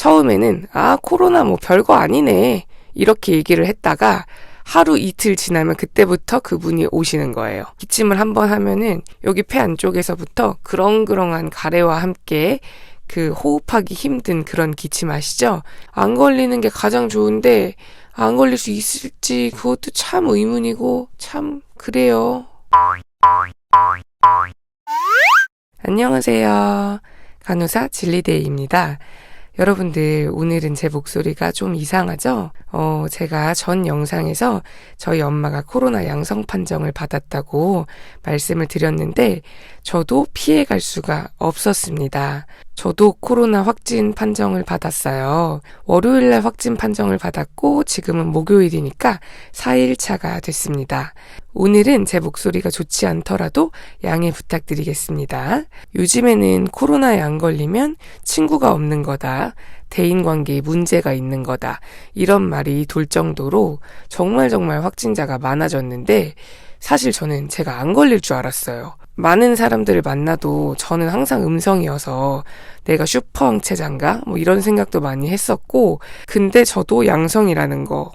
처음에는 아, 코로나 뭐 별거 아니네. 이렇게 얘기를 했다가 하루 이틀 지나면 그때부터 그분이 오시는 거예요. 기침을 한번 하면은 여기 폐 안쪽에서부터 그렁그렁한 가래와 함께 그 호흡하기 힘든 그런 기침 아시죠? 안 걸리는 게 가장 좋은데 안 걸릴 수 있을지 그것도 참 의문이고 참 그래요. 안녕하세요. 간호사 진리데이입니다. 여러분들, 오늘은 제 목소리가 좀 이상하죠? 어, 제가 전 영상에서 저희 엄마가 코로나 양성 판정을 받았다고 말씀을 드렸는데, 저도 피해갈 수가 없었습니다. 저도 코로나 확진 판정을 받았어요. 월요일 날 확진 판정을 받았고, 지금은 목요일이니까 4일 차가 됐습니다. 오늘은 제 목소리가 좋지 않더라도 양해 부탁드리겠습니다. 요즘에는 코로나에 안 걸리면 친구가 없는 거다. 대인 관계에 문제가 있는 거다. 이런 말이 돌 정도로 정말 정말 확진자가 많아졌는데 사실 저는 제가 안 걸릴 줄 알았어요. 많은 사람들을 만나도 저는 항상 음성이어서 내가 슈퍼 항체장가? 뭐 이런 생각도 많이 했었고, 근데 저도 양성이라는 거.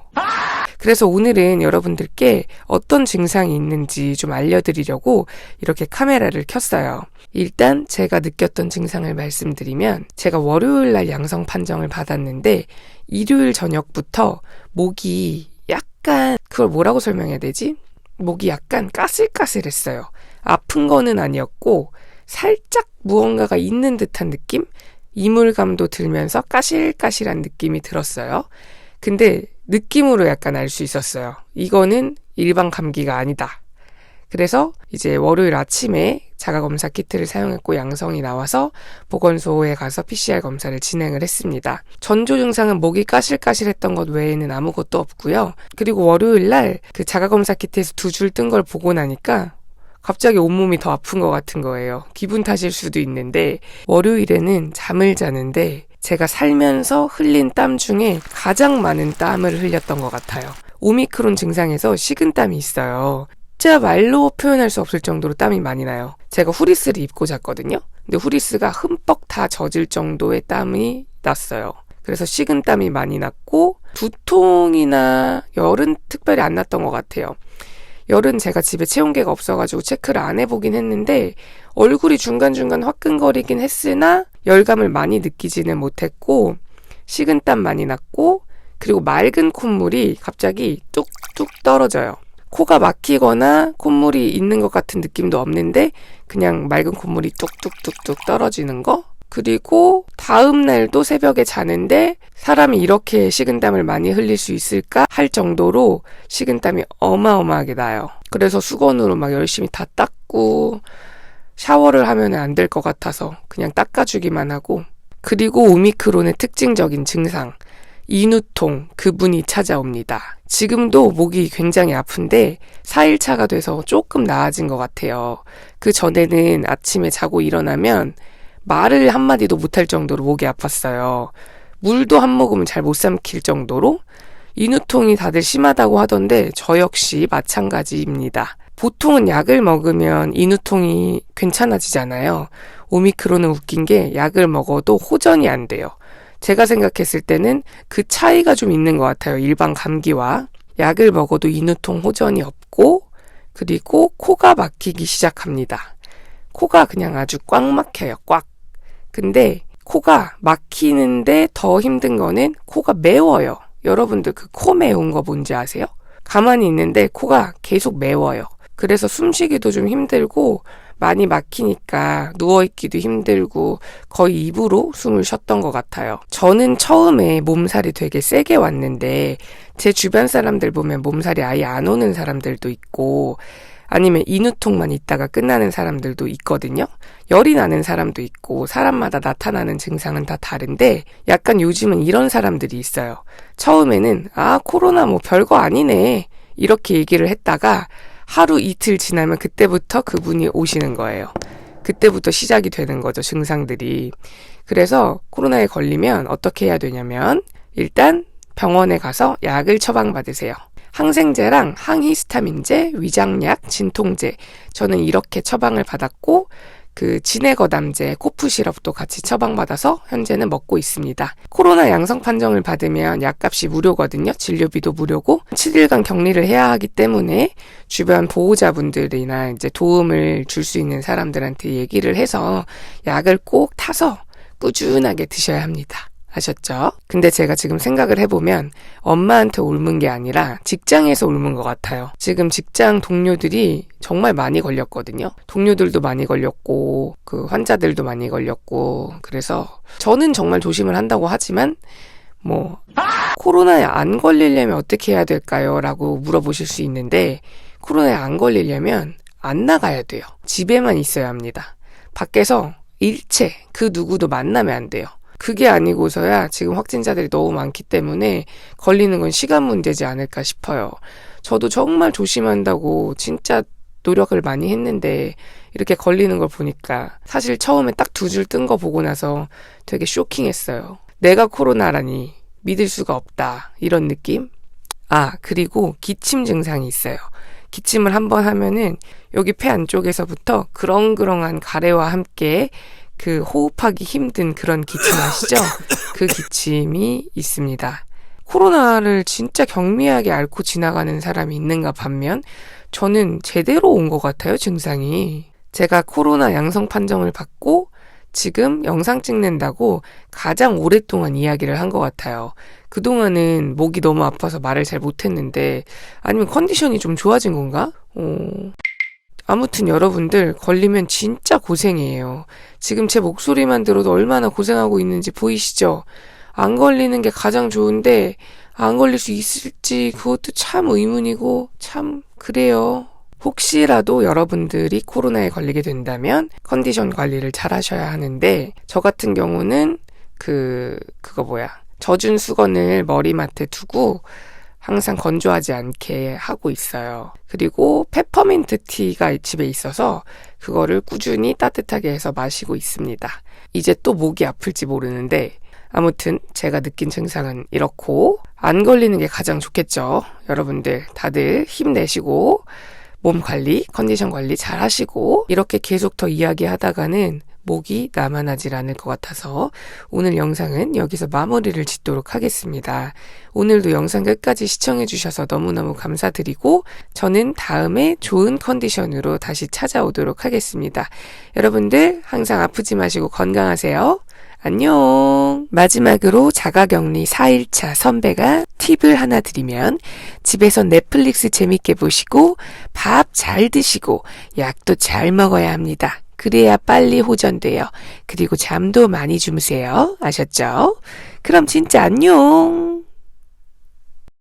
그래서 오늘은 여러분들께 어떤 증상이 있는지 좀 알려드리려고 이렇게 카메라를 켰어요. 일단 제가 느꼈던 증상을 말씀드리면 제가 월요일 날 양성 판정을 받았는데 일요일 저녁부터 목이 약간 그걸 뭐라고 설명해야 되지? 목이 약간 까슬까슬했어요. 아픈 거는 아니었고 살짝 무언가가 있는 듯한 느낌? 이물감도 들면서 까실까실한 느낌이 들었어요. 근데 느낌으로 약간 알 수 있었어요. 이거는 일반 감기가 아니다. 그래서 이제 월요일 아침에 자가검사 키트를 사용했고 양성이 나와서 보건소에 가서 PCR 검사를 진행을 했습니다. 전조 증상은 목이 까실까실했던 것 외에는 아무것도 없고요. 그리고 월요일 날 그 자가검사 키트에서 두 줄 뜬 걸 보고 나니까 갑자기 온몸이 더 아픈 것 같은 거예요. 기분 탓일 수도 있는데 월요일에는 잠을 자는데 제가 살면서 흘린 땀 중에 가장 많은 땀을 흘렸던 것 같아요. 오미크론 증상에서 식은땀이 있어요. 진짜 말로 표현할 수 없을 정도로 땀이 많이 나요. 제가 후리스를 입고 잤거든요. 근데 후리스가 흠뻑 다 젖을 정도의 땀이 났어요. 그래서 식은땀이 많이 났고 두통이나 열은 특별히 안 났던 것 같아요. 열은 제가 집에 체온계가 없어가지고 체크를 안 해보긴 했는데 얼굴이 중간중간 화끈거리긴 했으나 열감을 많이 느끼지는 못했고 식은땀 많이 났고 그리고 맑은 콧물이 갑자기 뚝뚝 떨어져요. 코가 막히거나 콧물이 있는 것 같은 느낌도 없는데 그냥 맑은 콧물이 뚝뚝뚝뚝 떨어지는 거? 그리고 다음 날도 새벽에 자는데 사람이 이렇게 식은땀을 많이 흘릴 수 있을까 할 정도로 식은땀이 어마어마하게 나요. 그래서 수건으로 막 열심히 다 닦고 샤워를 하면 안 될 것 같아서 그냥 닦아주기만 하고 그리고 오미크론의 특징적인 증상 인후통 그분이 찾아옵니다. 지금도 목이 굉장히 아픈데 4일차가 돼서 조금 나아진 것 같아요. 그 전에는 아침에 자고 일어나면 말을 한마디도 못할 정도로 목이 아팠어요. 물도 한 모금은 잘 못 삼킬 정도로 인후통이 다들 심하다고 하던데 저 역시 마찬가지입니다. 보통은 약을 먹으면 인후통이 괜찮아지잖아요. 오미크론은 웃긴 게 약을 먹어도 호전이 안 돼요. 제가 생각했을 때는 그 차이가 좀 있는 것 같아요. 일반 감기와 약을 먹어도 인후통 호전이 없고 그리고 코가 막히기 시작합니다. 코가 그냥 아주 꽉 막혀요. 꽉. 근데 코가 막히는데 더 힘든 거는 코가 매워요. 여러분들 그 코 매운 거 뭔지 아세요? 가만히 있는데 코가 계속 매워요. 그래서 숨쉬기도 좀 힘들고 많이 막히니까 누워있기도 힘들고 거의 입으로 숨을 쉬었던 것 같아요. 저는 처음에 몸살이 되게 세게 왔는데 제 주변 사람들 보면 몸살이 아예 안 오는 사람들도 있고 아니면 인후통만 있다가 끝나는 사람들도 있거든요. 열이 나는 사람도 있고 사람마다 나타나는 증상은 다 다른데 약간 요즘은 이런 사람들이 있어요. 처음에는 아 코로나 뭐 별거 아니네 이렇게 얘기를 했다가 하루 이틀 지나면 그때부터 그분이 오시는 거예요. 그때부터 시작이 되는 거죠, 증상들이. 그래서 코로나에 걸리면 어떻게 해야 되냐면 일단 병원에 가서 약을 처방받으세요. 항생제랑 항히스타민제, 위장약, 진통제. 저는 이렇게 처방을 받았고 그 진해거담제 코프 시럽도 같이 처방받아서 현재는 먹고 있습니다. 코로나 양성 판정을 받으면 약값이 무료거든요. 진료비도 무료고 7일간 격리를 해야 하기 때문에 주변 보호자분들이나 이제 도움을 줄 수 있는 사람들한테 얘기를 해서 약을 꼭 타서 꾸준하게 드셔야 합니다. 아셨죠? 근데 제가 지금 생각을 해보면 엄마한테 옮은 게 아니라 직장에서 옮은 것 같아요. 지금 직장 동료들이 정말 많이 걸렸거든요. 동료들도 많이 걸렸고, 그 환자들도 많이 걸렸고, 그래서 저는 정말 조심을 한다고 하지만, 뭐, 코로나에 안 걸리려면 어떻게 해야 될까요? 라고 물어보실 수 있는데, 코로나에 안 걸리려면 안 나가야 돼요. 집에만 있어야 합니다. 밖에서 일체 그 누구도 만나면 안 돼요. 그게 아니고서야 지금 확진자들이 너무 많기 때문에 걸리는 건 시간 문제지 않을까 싶어요. 저도 정말 조심한다고 진짜 노력을 많이 했는데 이렇게 걸리는 걸 보니까 사실 처음에 딱 두 줄 뜬 거 보고 나서 되게 쇼킹했어요. 내가 코로나라니 믿을 수가 없다. 이런 느낌? 아, 그리고 기침 증상이 있어요. 기침을 한번 하면은 여기 폐 안쪽에서부터 그렁그렁한 가래와 함께 그 호흡하기 힘든 그런 기침 아시죠? 그 기침이 있습니다. 코로나를 진짜 경미하게 앓고 지나가는 사람이 있는가 반면 저는 제대로 온 것 같아요, 증상이. 제가 코로나 양성 판정을 받고 지금 영상 찍는다고 가장 오랫동안 이야기를 한 것 같아요. 그동안은 목이 너무 아파서 말을 잘 못했는데 아니면 컨디션이 좀 좋아진 건가? 어... 아무튼 여러분들 걸리면 진짜 고생이에요. 지금 제 목소리만 들어도 얼마나 고생하고 있는지 보이시죠? 안 걸리는 게 가장 좋은데 안 걸릴 수 있을지 그것도 참 의문이고 참 그래요. 혹시라도 여러분들이 코로나에 걸리게 된다면 컨디션 관리를 잘 하셔야 하는데 저 같은 경우는 그 그거 뭐야 젖은 수건을 머리맡에 두고 항상 건조하지 않게 하고 있어요. 그리고 페퍼민트 티가 집에 있어서 그거를 꾸준히 따뜻하게 해서 마시고 있습니다. 이제 또 목이 아플지 모르는데 아무튼 제가 느낀 증상은 이렇고 안 걸리는 게 가장 좋겠죠. 여러분들 다들 힘내시고 몸 관리, 컨디션 관리 잘 하시고 이렇게 계속 더 이야기하다가는 목이 남아나질 않을 것 같아서 오늘 영상은 여기서 마무리를 짓도록 하겠습니다. 오늘도 영상 끝까지 시청해 주셔서 너무너무 감사드리고 저는 다음에 좋은 컨디션으로 다시 찾아오도록 하겠습니다. 여러분들 항상 아프지 마시고 건강하세요. 안녕. 마지막으로 자가격리 4일차 선배가 팁을 하나 드리면 집에서 넷플릭스 재밌게 보시고 밥 잘 드시고 약도 잘 먹어야 합니다. 그래야 빨리 호전돼요. 그리고 잠도 많이 주무세요. 아셨죠? 그럼 진짜 안녕.